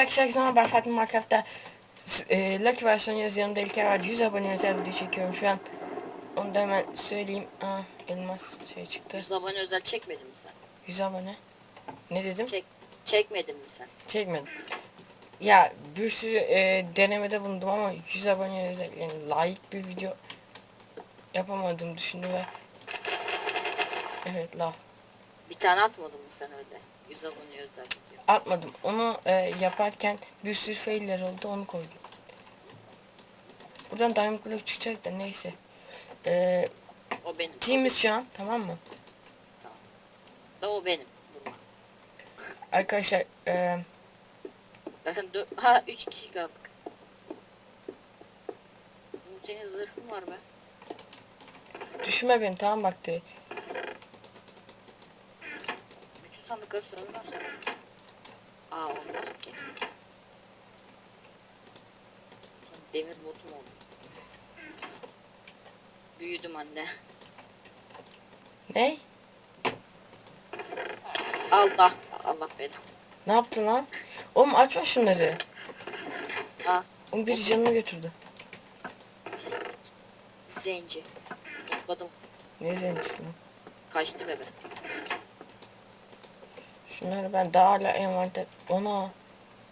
arkadaşlar zaman ben Fatma Minecraft'ta e, Lucky versiyonu yazıyorum. Delike var 100 abone özel video çekiyorum şu an. Onu da hemen söyleyeyim. Aa elmas şey çıktı. 100 abone özel çekmedin mi sen? 100 abone. Ne dedim? Çek, çekmedin mi sen? Çekmedim. Ya bir sürü e, denemede bulundum ama 100 abone özel yani layık bir video yapamadığımı düşündüm ve Evet la Bir tane atmadın mı sen öyle? 100 abone özel video. atmadım. Onu e, yaparken bir sürü failler oldu onu koydum. Buradan Diamond Block çıkacak da neyse. E, O benim. team'iz şu an tamam mı? Da o benim. Durma. Arkadaşlar e, Zaten dö- ha 3 kişi kaldık. Oğlum Senin zırhın var be. düşünme beni tamam bak direkt. Bütün sandıkları söndürmez sen. Aa olmaz ki. Demir botum oldu. Büyüdüm anne. Ne? Allah. Allah beni. Ne yaptın lan? Oğlum açma şunları. Ah Oğlum biri canını götürdü. pislik. Zenci. Topladım. Ne zencisi lan? Kaçtı bebe. Şunları ben daha hala envanter... Ona.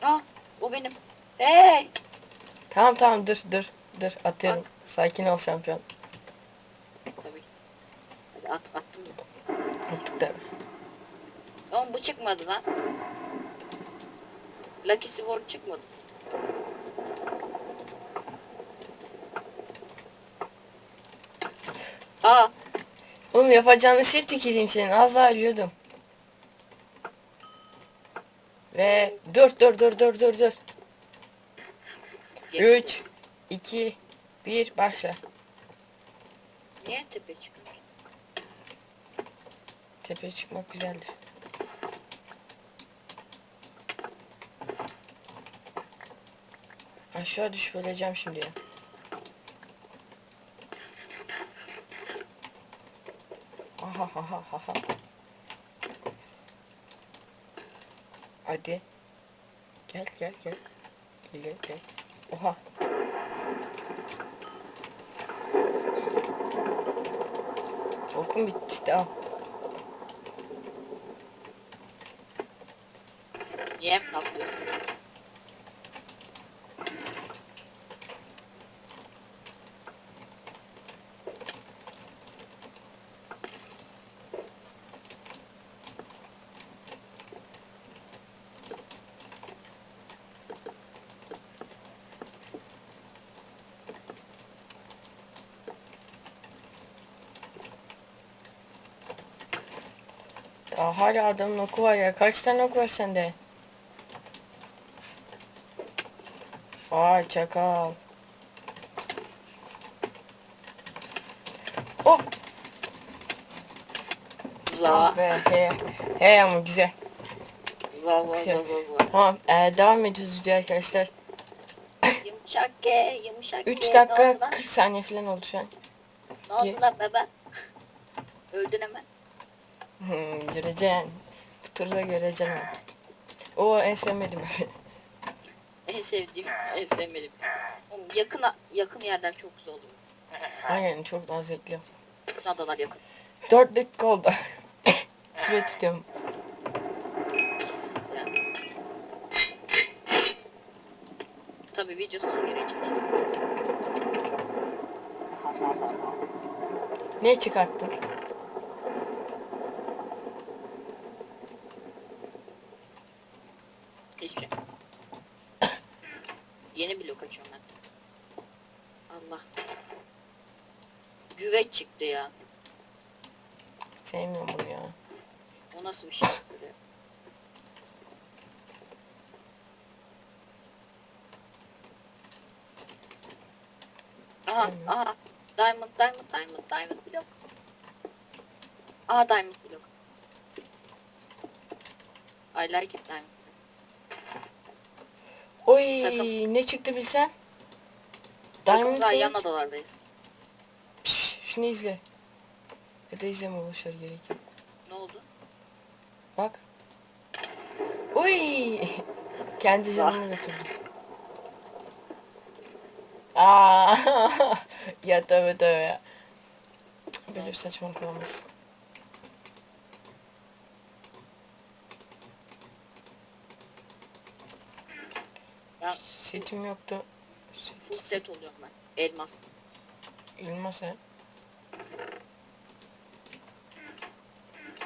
Ah o benim. Hey. Tamam tamam dur dur dur atıyorum. Sakin ol şampiyon. Tabii. Hadi at attım mı? Attık da. Oğlum bu çıkmadı lan. Lucky Sword çıkmadı. Aa Oğlum yapacağın şey tüküreyim senin. Az daha ölüyordum. Ve dur dur dur dur dur dur. 3 2 1 başla. Niye tepe çıkıyor? Tepeye çıkmak güzeldir. Aşağı düşüp öleceğim şimdi ya. Aha ha ha ha ha. Hadi. Gel gel gel. Gel gel. Oha. Okum bitti işte al. Niye hep atlıyorsun? Daha hala adamın oku var ya. Kaç tane ok var sende? Vay çakal. Hop. Za. Be, he. He ama güzel. Za za za za za. Tamam ee, devam ediyoruz video arkadaşlar. Yumuşak ke, yumuşak ke. 3 Ne oldu dakika lan? 40 saniye falan oldu şu an. Ne oldu lan bebe? Öldün hemen. Hmm, göreceksin. Bu turda göreceksin. O en sevmedim. En sevdiğim, en sevmediğim. Oğlum yakın, yakın yerler çok güzel oluyor. Aynen çok daha zevkli. Bütün adalar yakın. 4 dakika oldu. Süre tutuyorum. Pissiniz ya. Tabii video sona gelecek. Ne çıkarttın? Hiçbir şey. Yeni blok açıyorum ben. Allah. Güveç çıktı ya. Sevmiyorum bunu ya. O nasıl bir şey sırrı? Aha, aha. Diamond, diamond, diamond, diamond blok. Aha diamond blok. I like it diamond. Oy Takım. ne çıktı bilsen? Diamond yan Kılıç. adalardayız. Pş, şunu izle. Ya da izleme boşver gerek yok. Ne oldu? Bak. Oy Kendi canını götürdü. Aa, ya tövbe tövbe ya. Böyle bir saçmalık olmaz. Ben Setim yoktu. Set. full set oluyorum ben. Elmas. İlmaz he.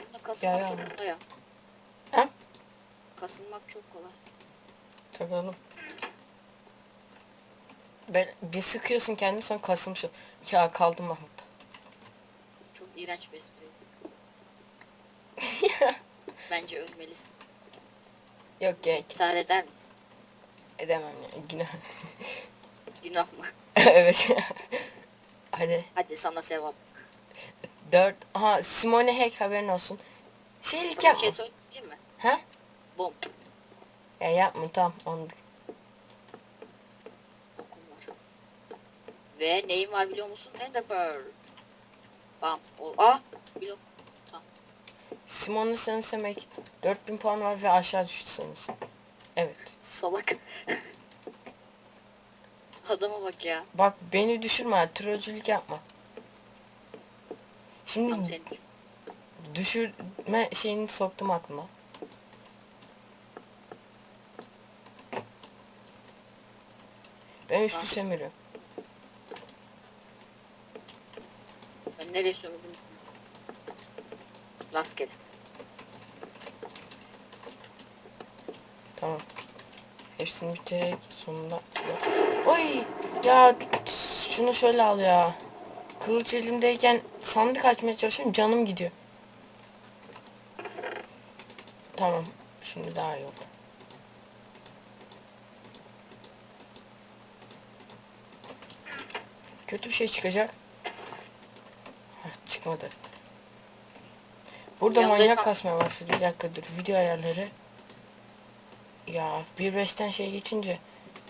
Bunda kasılmak Ya, ya. çok kolay ya. Ha? Kasılmak çok kolay. Tabii oğlum. Ben, bir sıkıyorsun kendini sonra kasılmış ol. Ya kaldım Mahmut. Çok iğrenç bir espriydi. Bence ölmelisin. Yok gerek. İntihar eder misin? Edemem ya. Günah. Günah mı? evet. Hadi. Hadi sana sevap. Dört. Aha Simone Hack haberin olsun. Şeylik Sana bir yapma. şey söyleyeyim mi? Ha? Bom. Ya yapma tamam anladık. Okum var. Ve neyim var biliyor musun? Ender Pearl. Bam. O, ah! Blok. Simone'la sanırsam 4000 puan var ve aşağı sanırsam. Evet. Salak. Adama bak ya. Bak beni düşürme trollcülük yapma. Şimdi Tam senin için. düşürme şeyini soktum aklıma. Ben üstü semiriyorum. Nereye sömürdüm? Rastgele. Tamam. Hepsini bitirerek sonunda... Oy! Ya şunu şöyle al ya. Kılıç elimdeyken sandık açmaya çalışıyorum canım gidiyor. Tamam. Şimdi daha yok. Kötü bir şey çıkacak. Hah, çıkmadı. Burada Yanındaysan- manyak kasmaya başladı. Bir dakika dur. Video ayarları. Ya 1.5'ten şey geçince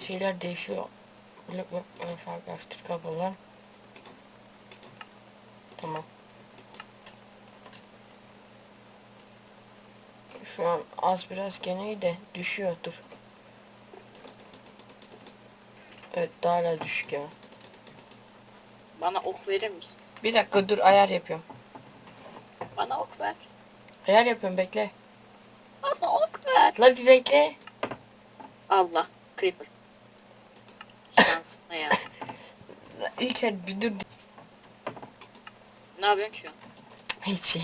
şeyler değişiyor. Blok blok farklılaştır kapalı. Tamam. Şu an az biraz gene de düşüyor dur. Evet daha hala düşük ya. Bana ok verir misin? Bir dakika dur ayar yapıyorum. Bana ok ver. Ayar yapıyorum bekle. Bana ok ver. La bir bekle. Allah. Creeper. Şansına ya. İlker bir dur. Ne yapıyorsun şu an? Hiç şey.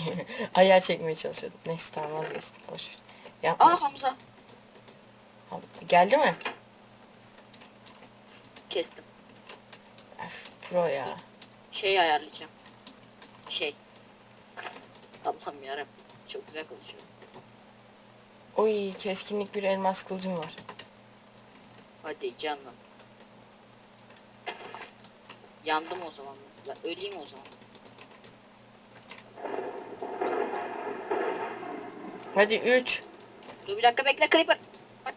ayar çekmeye çalışıyordum. Neyse tamam vazgeçtim. Boş ver. Yapma. Aa Hamza. Geldi mi? Kestim. Öf, pro ya. Şey ayarlayacağım. Şey. Allah'ım yarabbim. Çok güzel konuşuyor. Oy keskinlik bir elmas kılıcım var. Hadi canım. Yandım o zaman. Ben öleyim o zaman. Hadi 3. Dur bir dakika bekle Creeper. Bak.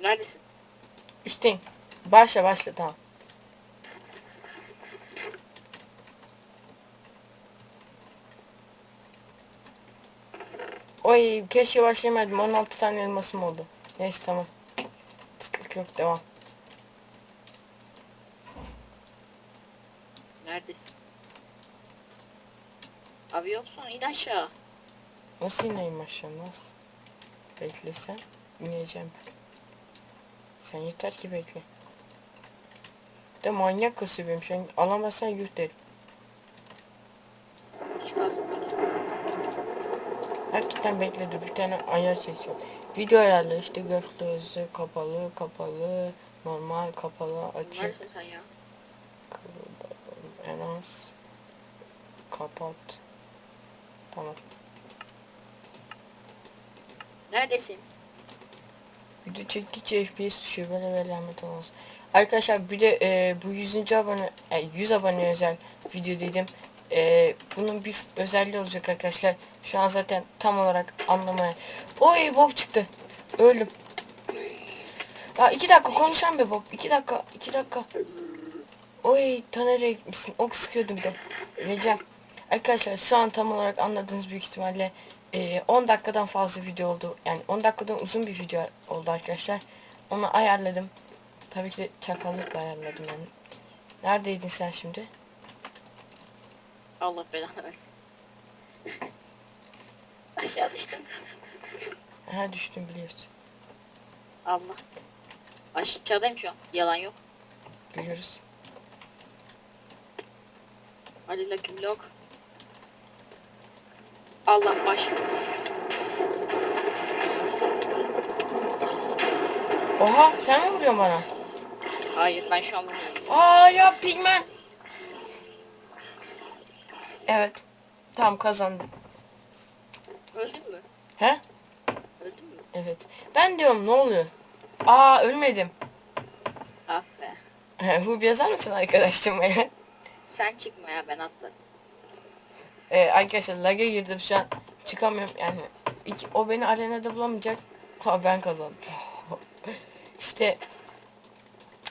Neredesin? Üstteyim. Başla başla tamam. Oy keşke başlayamadım. 16 tane elmasım oldu. Neyse tamam. Tıtlık yok devam. Neredesin? Abi yoksun in aşağı. Nasıl ineyim aşağı nasıl? Beklesen ineceğim ben. Sen yeter ki bekle. De manyak şu an. Alamazsan yuh derim. Çıkarsın. Hakikaten bekle dur bir tane ayar çekeceğim. Video ayarla işte hızı kapalı kapalı normal kapalı açık Neredesin sen ya? en az kapat. Tamam. Neredesin? Video çektikçe FPS düşüyor böyle böyle lanet olmaz. Arkadaşlar bir de e, bu 100. abone e, 100 abone özel video dedim. E, bunun bir özelliği olacak arkadaşlar. Şu an zaten tam olarak anlamaya. Oy Bob çıktı. Öldüm. Ya iki dakika konuşan be Bob. iki dakika. iki dakika. Oy Taner'e gitmişsin. Ok sıkıyordu bir de. Öleceğim. Arkadaşlar şu an tam olarak anladığınız büyük ihtimalle e, 10 dakikadan fazla video oldu. Yani 10 dakikadan uzun bir video oldu arkadaşlar. Onu ayarladım. Tabii ki de çakallıkla ayarladım yani. Neredeydin sen şimdi? Allah belanı versin. Aşağı düştüm. Ha düştüm biliyorsun. Allah. Aşağıdayım şu an. Yalan yok. Biliyoruz. Hadi Lucky Block. Allah baş. Oha sen mi vuruyorsun bana? Hayır ben şu an vurmuyorum. Aa ya pigmen. Evet. Tamam kazandım. He? Öldün mü? Evet. Ben diyorum ne oluyor? Aa ölmedim. Ah be. Hub yazar mısın arkadaşım? Sen çıkma ya ben atladım. ee, arkadaşlar lag'a girdim şu an. Çıkamıyorum yani. İki, o beni arenada bulamayacak. Ha ben kazandım. işte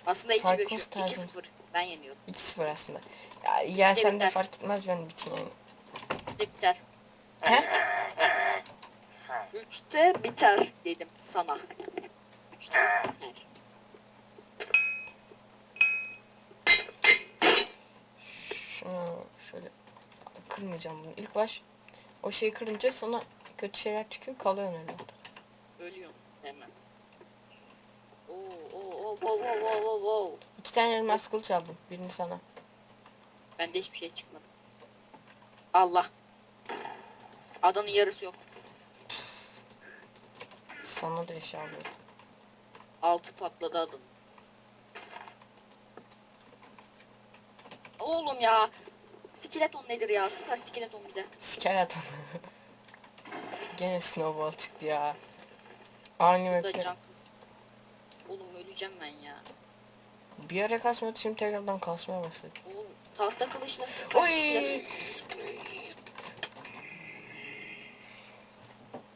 Aslında 2 Farklı 5 tarzımız. 2 0 ben yeniyordum. 2-0 aslında. Ya yensen de fark etmez benim için yani. 3'te biter. He? 3'te biter dedim sana. 3'te biter. Şunu şöyle kırmayacağım bunu. İlk baş o şeyi kırınca sonra kötü şeyler çıkıyor kalıyor öyle. Ölüyorum hemen. Oo oo oo wow wow wow. İki tane elmas kılıç aldım. Birini sana. Bende hiçbir şey çıkmadı. Allah. Adanın yarısı yok. Sana da eşya alıyorum. Altı patladı adanın. Oğlum ya. Skeleton nedir ya? Süper skeleton bir de. Skeleton. Gene snowball çıktı ya. Aynı Bu da map'te. can kız. Oğlum öleceğim ben ya. Bir ara kasmadı şimdi tekrardan kasmaya başladı. Oğlum tahta kılıçla süper Oy! skeleton.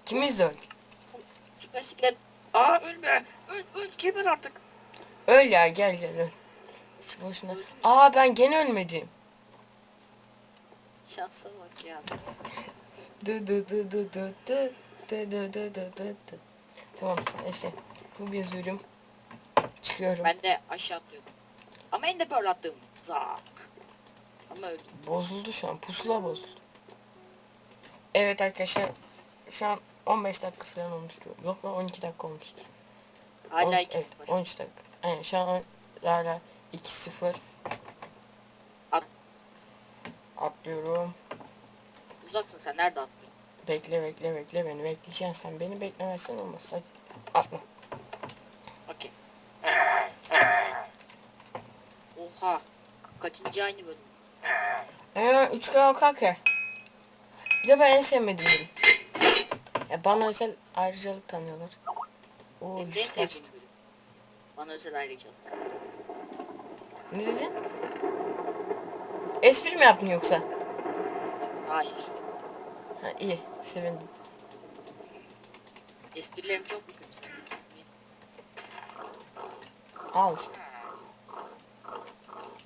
Kimiz de öl. Skelet. Aa ölme. Öl öl geber artık. Öl ya gel gel öl. Hiç boşuna. Aa ben gene ölmedim. Şansa bak ya. Dı dı dı dı dı dı dı dı dı dı dı dı. Tamam neyse. Bu yazıyorum. Çıkıyorum. Ben de aşağı atlıyorum. Ama ender pearl attım. Za. Ama öldüm. Bozuldu şu an. Pusula bozuldu. Evet arkadaşlar. Şu an 15 dakika falan olmuştur. Yok lan 12 dakika olmuştur. Hala On- 2 evet, 0. 13 dakika. Aynen şu an hala 2-0. At. Atlıyorum. Uzaksın sen nerede atlıyorsun? Bekle bekle bekle beni bekleyeceksin sen. Beni beklemezsen olmaz. Hadi atla. Okey. Oha. Kaçıncı aynı bölüm? Hemen 3 kral kalk ya. Bir de ben en sevmediğim. Ya bana özel ayrıcalık tanıyorlar. Oo Benim en yüz sevdiğim kaçtı. bölüm. Bana özel ayrıca. Ne dedin? Espri mi yaptın yoksa? Hayır. Ha iyi sevindim. Esprilerim çok mu kötü? Al işte.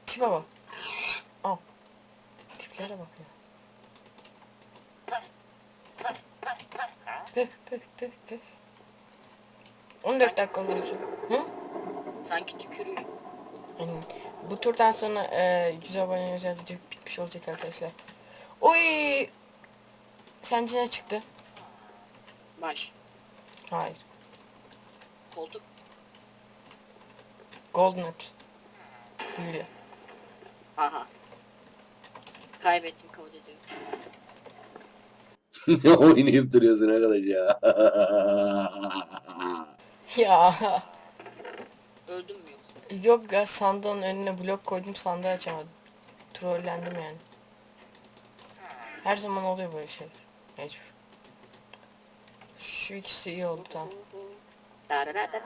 Tipe bak. Al. Tiplere bak ya. Püf püf püf püf. 14 dakika oldu. Hı? Sanki tükürüyor. Bu turdan sonra e, 100 abone özel video bitmiş olacak arkadaşlar. Oy! Sence ne çıktı? Baş. Hayır. Koltuk. Golden Apple. Büyülü. Aha. Kaybettim kabul ediyorum. ne oynayıp duruyorsun arkadaş ya? Ya Öldüm mü yoksa? yok ya sandığın önüne blok koydum sandığı açamadım. Trollendim yani. Her zaman oluyor böyle şeyler. Mecbur. Şu ikisi iyi oldu tamam. Dararara.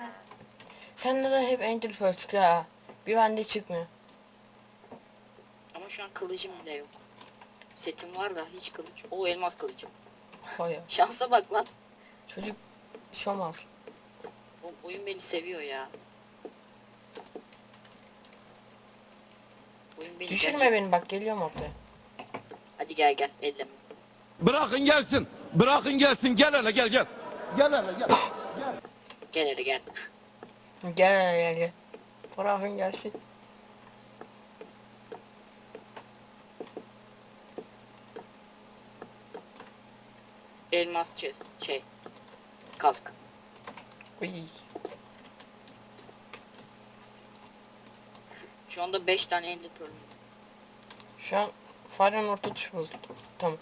Sen neden hep Ender Pearl çıkıyor ha? Bir bende çıkmıyor. Ama şu an kılıcım bile yok. Setim var da hiç kılıç. O elmas kılıcım. Hayır. Şansa bak lan. Çocuk şomaz. O oyun beni seviyor ya. Oyun beni Düşürme gerçek- beni bak geliyorum ortaya. Hadi gel gel elleme. Bırakın gelsin. Bırakın gelsin gel hele gel gel. Gel hele gel. Gel. Gel hele gel. Gel gel gel. Bırakın gelsin. Elmas chest şey. Kask. Uy. Şu anda 5 tane ender pearl. Şu an farenin orta tuşu bozuldu. Tamam.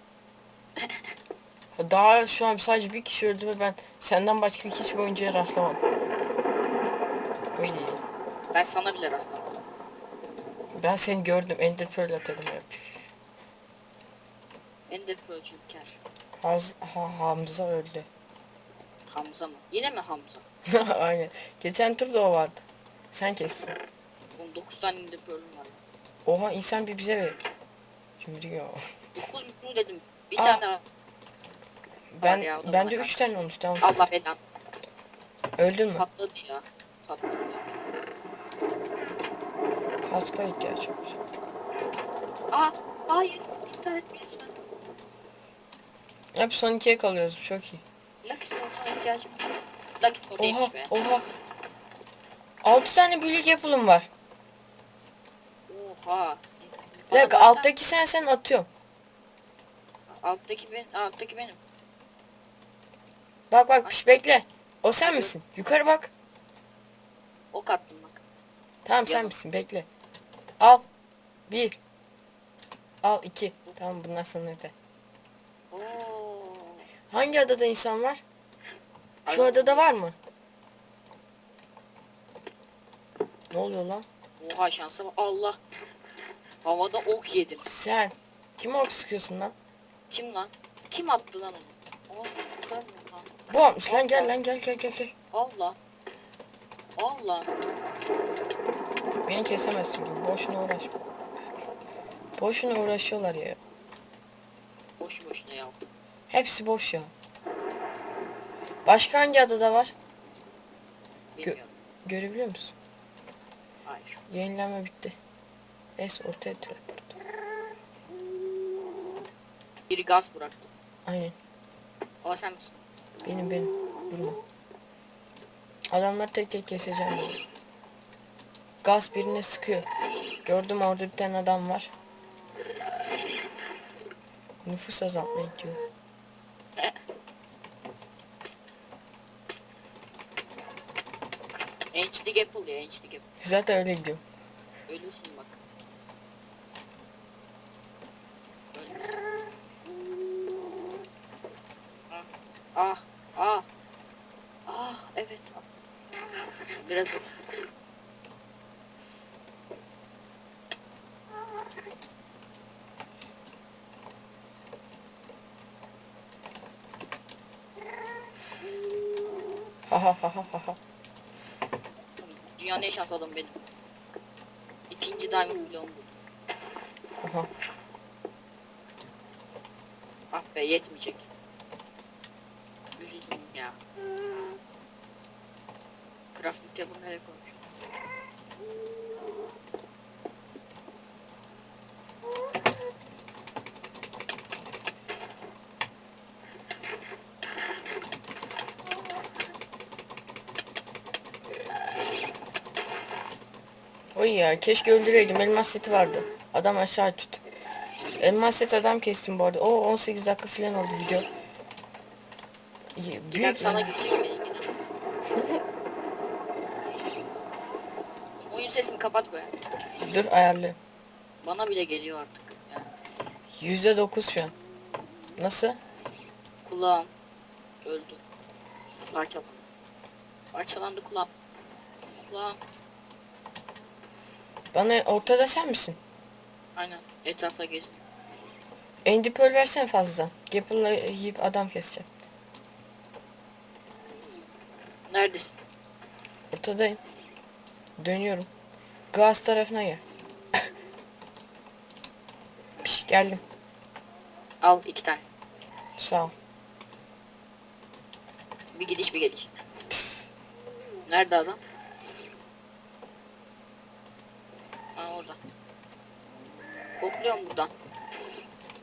Daha şu an sadece bir kişi öldü ve ben senden başka hiçbir oyuncuya rastlamadım. Uy. Ben sana bile rastlamadım. Ben seni gördüm. Ender Pearl atıyordum ya. Ender pearl İlker. Haz, ha, Hamza öldü. Hamza mı? Yine mi Hamza? Aynen. Geçen turda o vardı. Sen kestin. Oğlum 9 tane ender pearl'üm var. Oha insan bir bize ver. Şimdi ya. 9 mu dedim. Bir Aa. tane. Ben ya, bende bana 3 tane olmuş tamam. Allah belanı. Öldün mü? Patladı ya. Patladı ya. Kaska ihtiyaç var. Aa hayır. İptal et bir lütfen. Hep son ikiye kalıyoruz. Çok iyi. Lucky Stone'a ihtiyacım var. Lucky Stone Oha değilmiş be. oha. 6 tane büyülük yapılım var. Oha. Bir dakika Bana alttaki sen sen atıyorum. baksan- Alttaki ben, alttaki benim. Bak bak piş bekle. O sen misin? Yukarı bak. Ok attım bak. Tamam sen Yanım. misin? Bekle. Al. Bir. Al iki. Tamam bunlar sana yeter. Oo. Hangi adada insan var? Şu Adam- adada var mı? Ne oluyor lan? Oha şansa bak. Allah. Havada ok yedim. Sen. Kim ork sıkıyorsun lan? Kim lan? Kim attı lan onu? Bu atmış lan gel lan gel gel gel gel. Allah. Allah. Beni kesemezsin. Boşuna uğraşma. Boşuna uğraşıyorlar ya. Hepsi boş ya. Başka hangi adada var? Bilmiyorum. Görebiliyor musun? Hayır. Yenilenme bitti. Neyse ortaya teleport. Biri gaz bıraktı. Aynen. Ama sen misin? Benim benim. Vurma. Adamları tek tek keseceğim. ben. Gaz birine sıkıyor. Gördüm orada bir tane adam var. Nüfus azaltmaya gidiyor. Enchli Gapple ya Enchli Gapple. Zaten öyle gidiyor. Ölüyorsun bak. Ölüyorsun. Ah. Ah. Ah. Evet. Biraz ısı. Ha ha ha ha ha ha. Dünyanın en şanslı adamı benim. İkinci diamond bloğum bu. Aha. Ah be yetmeyecek. Üzüldüm ya. Crafting table nereye koymuş? Oy ya keşke öldüreydim. Elmas seti vardı. Adam aşağı tut. Elmas set adam kestim bu arada. O 18 dakika falan oldu video. Büyük sana yani. gidecek. Oyun sesini kapat be. Dur ayarlı. Bana bile geliyor artık. Yani Yüzde dokuz şu an. Nasıl? kulağım öldü. Parçalandı. Parçalandı kulağım. Kulağım. Bana ortada sen misin? Aynen. Etrafta gezin. Andy Pearl versen fazladan. Gapple'la yiyip adam keseceğim. Neredesin? Ortadayım. Dönüyorum. Gaz tarafına gel. Piş, geldim. Al iki tane. Sağ ol. Bir gidiş bir geliş. Nerede adam? Ha orada. Kokluyorum buradan.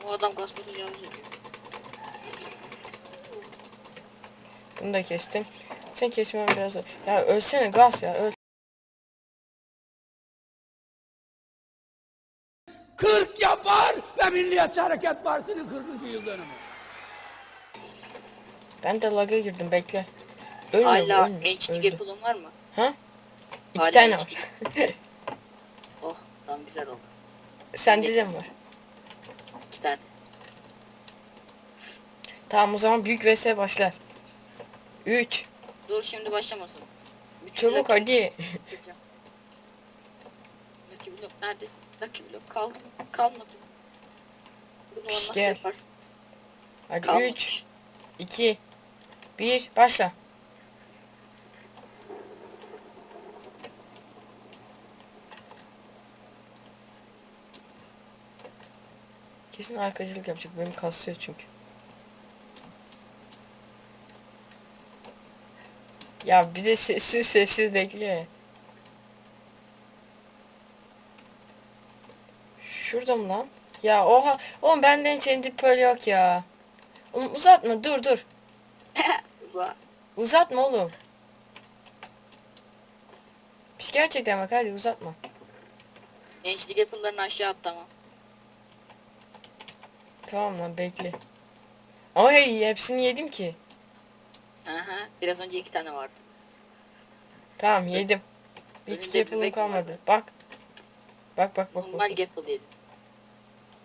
Bu adam gaspa tecavüz ediyor. Bunu da kestim. Sen kesme biraz. Ya ölsene gaz ya öl. 40 yapar ve Milliyetçi Hareket Partisi'nin 40. yıl dönümü. Ben de lag'a girdim bekle. Ölmüyor Hala ölmüyor. öldü. yapılım var mı? Ha? İki Hala tane var. Güzel oldu. Sende de mi var? İki tane. Tamam o zaman büyük vs başlar. 3 Dur şimdi başlamasın. Bütün Çabuk Lucky- hadi. Gideceğim. Lucky Block neredesin? Lucky Block mı? Kalmadı. Bunu nasıl Gel. yaparsınız? Hadi Kalmamış. 3 2 1 başla. Kesin arkadaşlık yapacak. Benim kasıyor çünkü. Ya bir de sessiz sessiz bekle. Şurada mı lan? Ya oha. Oğlum benden kendi pearl yok ya. Oğlum uzatma dur dur. Za. Uzatma oğlum. Biz gerçekten bak hadi uzatma. Ençlik yapılarını aşağı at tamam. Tamam lan bekle. Ama hey hepsini yedim ki. Aha. Biraz önce iki tane vardı. Tamam yedim. Hiç Önünde yapımım bebek mi kalmadı. vardı? Bak. Bak bak bak. bak. Normal Gapple yedim.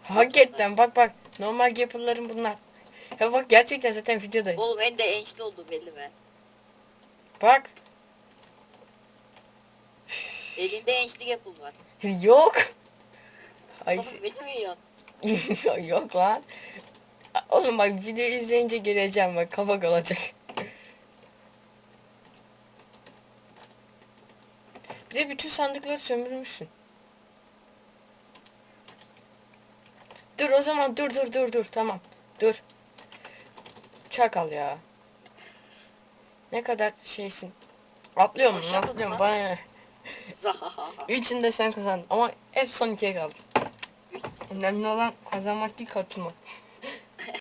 Hakikaten bak bak. Normal yapıların bunlar. Ya bak gerçekten zaten videodayım. Oğlum en de ençli oldu belli be. Bak. Elinde ençli Gapple var. Yok. Ay Oğlum beni mi yiyorsun? yok lan. Oğlum bak video izleyince göreceğim bak kafa kalacak. Bir de bütün sandıkları sömürmüşsün. Dur o zaman dur dur dur dur tamam. Dur. Çakal ya. Ne kadar şeysin. Lan Başlamadım atlıyorum lan. bana ne. Üçünü de sen kazandın ama hep son ikiye kaldı. Önemli olan kazanmak değil katılmak.